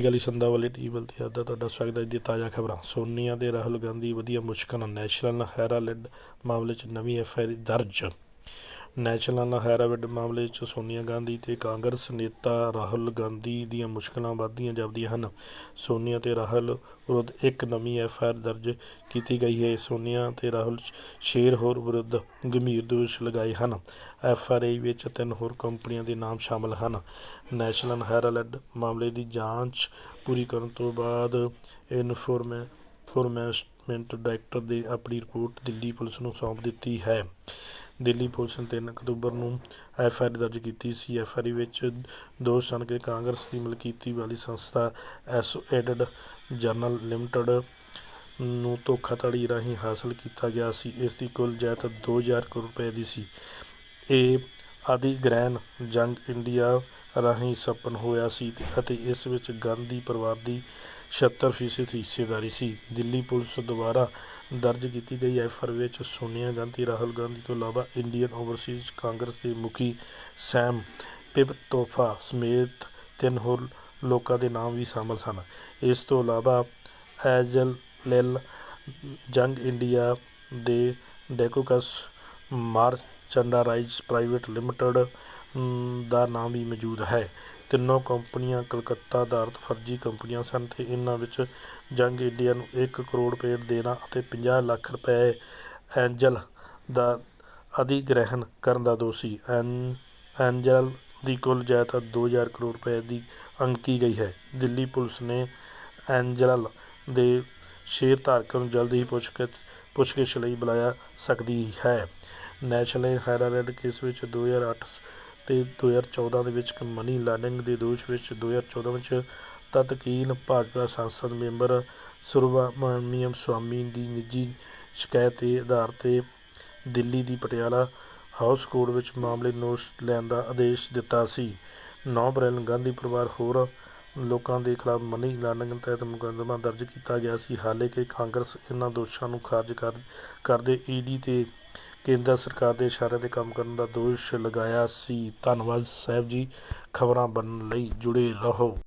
ਗਲੀ ਸੰਧਾ ਵਾਲੀ ਟੀਵਲ ਤੇ ਆਦਾ ਤੁਹਾਡਾ ਸਵਾਗਤ ਹੈ ਜੀ ਤਾਜ਼ਾ ਖਬਰਾਂ। ਸੋਨੀਆ ਤੇ ਰਾਹੁਲ ਗਾਂਧੀ ਵਧੀਆ ਮੁਸ਼ਕਲ ਨੈਸ਼ਨਲ ਹੈਰਾਲਡ ਮਾਮਲੇ 'ਚ ਨਵੀਂ ਐਫ ਆਈ ਆਰ ਦਰਜ। ਨੈਸ਼ਨਲ ਹੈਰਾਲਡ ਮਾਮਲੇ 'ਚ ਸੋਨੀਆ ਗਾਂਧੀ ਤੇ ਕਾਂਗਰਸ ਨੇਤਾ ਰਾਹੁਲ ਗਾਂਧੀ ਦੀਆਂ ਮੁਸ਼ਕਲਾਂ ਵੱਧਦੀਆਂ ਜਾਪਦੀਆਂ ਹਨ। ਸੋਨੀਆ ਤੇ ਰਾਹੁਲ ਵਿਰੁੱਧ ਇੱਕ ਨਵੀਂ ਐਫ ਆਈ ਆਰ ਦਰਜ ਕੀਤੀ ਗਈ ਹੈ। ਸੋਨੀਆ ਤੇ ਰਾਹੁਲ ਸ਼ੇਰ ਹੋਰ ਵਿਰੁੱਧ ਗੰਭੀਰ ਦੋਸ਼ ਲਗਾਏ ਹਨ। ਐਫ ਆਰ ਆਈ ਵਿੱਚ ਤਿੰਨ ਹੋਰ ਕੰਪਨੀਆਂ ਦੇ ਨਾਮ ਸ਼ਾਮਲ ਹਨ। ਨੈਸ਼ਨਲ ਹੈਰਾਲਡ ਮਾਮਲੇ ਦੀ ਜਾਂਚ ਪੂਰੀ ਕਰਨ ਤੋਂ ਬਾਅਦ ਇਨਫੋਰਮੇ ਇਨਫੋਰਮੈਂਟ ਡਾਇਰੈਕਟਰ ਨੇ ਆਪਣੀ ਰਿਪੋਰਟ ਦਿੱਲੀ ਪੁਲਿਸ ਨੂੰ ਸੌਂਪ ਦਿੱਤੀ ਹੈ। ਦਿੱਲੀ ਪੁਲਿਸ ਨੇ 3 ਅਕਤੂਬਰ ਨੂੰ ਐਫ ਆਈ ਆਰ ਦਰਜ ਕੀਤੀ ਸੀ। ਐਫ ਆਈ ਆਰ ਵਿੱਚ ਦੋਸ਼ ਸਨ ਕਿ ਕਾਂਗਰਸ ਦੀ ਮਲਕੀਤੀ ਵਾਲੀ ਸੰਸਥਾ ਐਸੋਏਟਡ ਜਰਨਲ ਲਿਮਟਿਡ ਨੂੰ ਧੋਖਾਧੜੀ ਰਾਹੀਂ ਹਾਸਲ ਕੀਤਾ ਗਿਆ ਸੀ। ਇਸ ਦੀ ਕੁੱਲ ਜਾਇਦਾਦ 2000 ਕਰੋੜ ਰੁਪਏ ਦੀ ਸੀ। ਇਹ ਆਦਿ ਅਧਿਗ੍ਰਹਿਣ ਜੰਗ ਇੰਡੀਆ ਰਾਹੀਂ ਸਪਨ ਹੋਇਆ ਸੀ ਅਤੇ ਇਸ ਵਿੱਚ ਗਾਂਧੀ ਪਰਿਵਾਰ ਦੀ 76% ਹਿੱਸੇਦਾਰੀ ਸੀ। ਦਿੱਲੀ ਪੁਲਿਸ ਦੁਆਰਾ ਦਰਜ ਕੀਤੀ ਗਈ ਐਫ ਆਰ ਵਿੱਚ ਸੋਨੀਆ ਗਾਂਧੀ, ਰਾਹੁਲ ਗਾਂਧੀ ਤੋਂ ਇਲਾਵਾ ਇੰਡੀਅਨ ਓਵਰਸੀਜ਼ ਕਾਂਗਰਸ ਦੇ ਮੁਖੀ ਸੈਮ ਪਿਪਤੋਫਾ ਸਮੇਤ ਤਿੰਨ ਹੋਰ ਲੋਕਾਂ ਦੇ ਨਾਮ ਵੀ ਸ਼ਾਮਲ ਸਨ। ਇਸ ਤੋਂ ਇਲਾਵਾ ਐਜਲ ਲਿਲ ਜੰਗ ਇੰਡੀਆ ਦੇ ਡੈਕੋਕਸ ਮਾਰ ਮਾਰਚੈਂਡਾਰਾਈਜ਼ ਪ੍ਰਾਈਵੇਟ ਲਿਮਟਿਡ ਦਾ ਨਾਮ ਵੀ ਮੌਜੂਦ ਹੈ। ਤਿੰਨੋਂ ਕੰਪਨੀਆਂ ਕਲਕੱਤਾ ਆਧਾਰਿਤ ਫਰਜ਼ੀ ਕੰਪਨੀਆਂ ਸਨ ਅਤੇ ਇਹਨਾਂ ਵਿੱਚ ਯੰਗ ਇੰਡੀਆ ਨੂੰ ਇੱਕ ਕਰੋੜ ਰੁਪਏ ਦੇਣਾ ਅਤੇ 50 ਲੱਖ ਰੁਪਏ ਐਂਜਲ ਦਾ ਅਧਿਗ੍ਰਹਿਣ ਕਰਨ ਦਾ ਦੋਸ਼ ਸੀ ਐਨ, ਐਂਜਲ ਦੀ ਕੁੱਲ ਜਾਇਦਾਦ ਦੋ ਹਜ਼ਾਰ ਕਰੋੜ ਰੁਪਏ ਦੀ ਅੰਕੀ ਗਈ ਹੈ। ਦਿੱਲੀ ਪੁਲਿਸ ਨੇ ਐਂਜਲ ਦੇ ਸ਼ੇਅਰ ਧਾਰਕਾਂ ਨੂੰ ਜਲਦ ਹੀ ਪੁੱਛਗਿੱਛ ਪੁੱਛਗਿੱਛ ਲਈ ਬੁਲਾਇਆ ਸਕਦੀ ਹੈ। ਨੈਸ਼ਨਲ ਹੈਰਾਲਡ ਕੇਸ ਵਿੱਚ 2008 ਤੇ 2014 ਦੇ ਵਿੱਚ ਮਨੀ ਲਾਂਡਰਿੰਗ ਦੇ ਦੋਸ਼ ਵਿੱਚ 2014 ਵਿੱਚ ਤਤਕੀਲ ਭਾਜਪਾ ਸੰਸਦ ਮੈਂਬਰ ਸੁਬਰਾਮਨੀਅਮ ਸਵਾਮੀ ਦੀ ਨਿੱਜੀ ਸ਼ਿਕਾਇਤ ਦੇ ਆਧਾਰ ਤੇ ਦਿੱਲੀ ਦੀ ਪਟਿਆਲਾ ਹਾਊਸ ਕੋਰਟ ਵਿੱਚ ਮਾਮਲੇ ਨੋਟਿਸ ਲੈਣ ਦਾ ਆਦੇਸ਼ ਦਿੱਤਾ ਸੀ। 9 ਅਪ੍ਰੈਲ ਨੂੰ ਗਾਂਧੀ ਪਰਿਵਾਰ ਹੋਰ ਲੋਕਾਂ ਦੇ ਖਿਲਾਫ ਮਨੀ ਲਾਂਡਰਿੰਗ ਤਹਿਤ ਮੁਕੱਦਮਾ ਦਰਜ ਕੀਤਾ ਗਿਆ ਸੀ। ਹਾਲਾਂਕਿ ਕਾਂਗਰਸ ਇਹਨਾਂ ਦੋਸ਼ਾਂ ਨੂੰ ਖਾਰਜ ਕਰ, ਕਰਦੇ ਈਡੀ ਤੇ ਕੇਂਦਰ ਸਰਕਾਰ ਦੇ ਇਸ਼ਾਰਿਆਂ ਤੇ ਕੰਮ ਕਰਨ ਦਾ ਦੋਸ਼ ਲਗਾਇਆ ਸੀ। ਧੰਨਵਾਦ ਸਾਹਿਬ ਜੀ। ਖਬਰਾਂ ਬਣਨ ਲਈ ਜੁੜੇ ਰਹੋ।